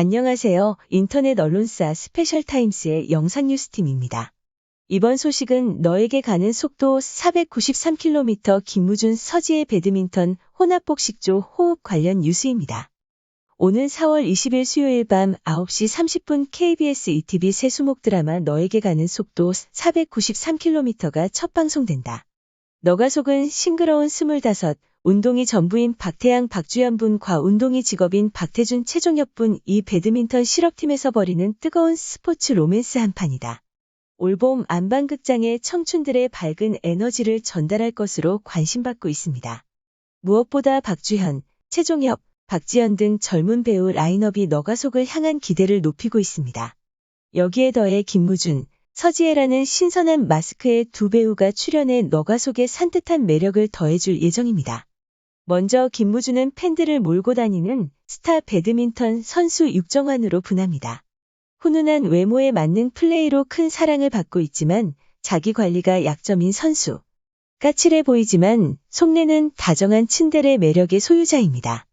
안녕하세요. 인터넷 언론사 스페셜 타임스의 영상 뉴스팀입니다. 이번 소식은 너에게 가는 속도 493km 김무준 서지의 배드민턴 혼합복식조 호흡 관련 뉴스입니다. 오는 4월 20일 수요일 밤 9시 30분 KBS ETV 세수목 드라마 너에게 가는 속도 493km가 첫 방송된다. 너가 속은 싱그러운 25, 운동이 전부인 박태양 박주연 분과 운동이 직업인 박태준 최종엽 분 이 배드민턴 실업팀에서 벌이는 뜨거운 스포츠 로맨스 한판이다. 올봄 안방극장에 청춘들의 밝은 에너지를 전달할 것으로 관심받고 있습니다. 무엇보다 박주현, 최종엽, 박지연 등 젊은 배우 라인업이 너가 속을 향한 기대를 높이고 있습니다. 여기에 더해 김무준, 서지혜라는 신선한 마스크의 두 배우가 출연해 너가 속에 산뜻한 매력을 더해줄 예정입니다. 먼저 김무준은 팬들을 몰고 다니는 스타 배드민턴 선수 육정환으로 분합니다. 훈훈한 외모에 맞는 플레이로 큰 사랑을 받고 있지만 자기 관리가 약점인 선수. 까칠해 보이지만 속내는 다정한 츤데레 매력의 소유자입니다.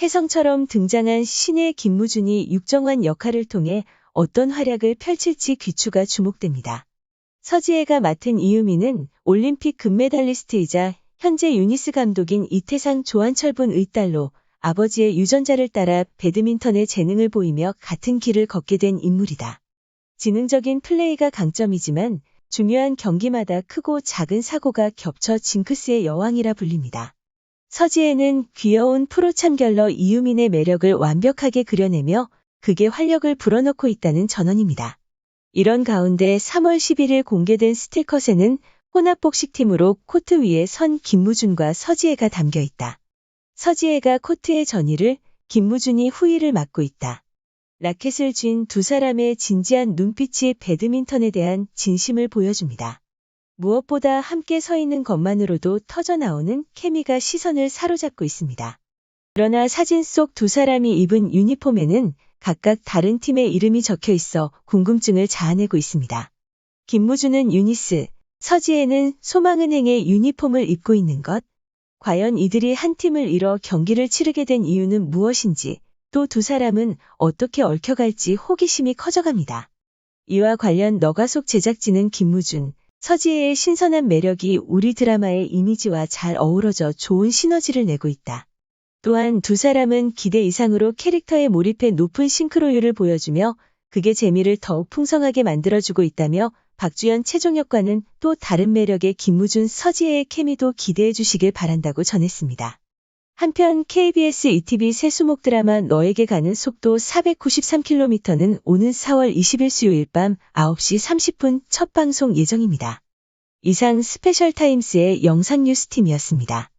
혜성처럼 등장한 신의 김무준이 육정환 역할을 통해 어떤 활약을 펼칠지 귀추가 주목됩니다. 서지혜가 맡은 이유미는 올림픽 금메달리스트이자 현재 유니스 감독인 이태상 조한철분의 딸로 아버지의 유전자를 따라 배드민턴의 재능을 보이며 같은 길을 걷게 된 인물이다. 지능적인 플레이가 강점이지만 중요한 경기마다 크고 작은 사고가 겹쳐 징크스의 여왕이라 불립니다. 서지혜는 귀여운 프로 참결러 이유민의 매력을 완벽하게 그려내며 극의 활력을 불어넣고 있다는 전언입니다. 이런 가운데 3월 11일 공개된 스틸컷에는 혼합복식팀으로 코트 위에 선 김무준과 서지혜가 담겨 있다. 서지혜가 코트의 전위를, 김무준이 후위를 맡고 있다. 라켓을 쥔 두 사람의 진지한 눈빛이 배드민턴에 대한 진심을 보여줍니다. 무엇보다 함께 서 있는 것만으로도 터져나오는 케미가 시선을 사로잡고 있습니다. 그러나 사진 속 두 사람이 입은 유니폼에는 각각 다른 팀의 이름이 적혀 있어 궁금증을 자아내고 있습니다. 김무준은 유니스, 서지혜는 소망은행의 유니폼을 입고 있는 것. 과연 이들이 한 팀을 이뤄 경기를 치르게 된 이유는 무엇인지, 또 두 사람은 어떻게 얽혀갈지 호기심이 커져갑니다. 이와 관련 너가 속 제작진은 김무준, 서지혜의 신선한 매력이 우리 드라마의 이미지와 잘 어우러져 좋은 시너지를 내고 있다. 또한 두 사람은 기대 이상으로 캐릭터에 몰입해 높은 싱크로율을 보여주며 그게 재미를 더욱 풍성하게 만들어주고 있다며 박주연 최종혁과는 또 다른 매력의 김무준 서지혜의 케미도 기대해 주시길 바란다고 전했습니다. 한편 KBS ETV 세수목 드라마 너에게 가는 속도 493km는 오는 4월 20일 수요일 밤 9시 30분 첫 방송 예정입니다. 이상 스페셜 타임스의 영상 뉴스팀이었습니다.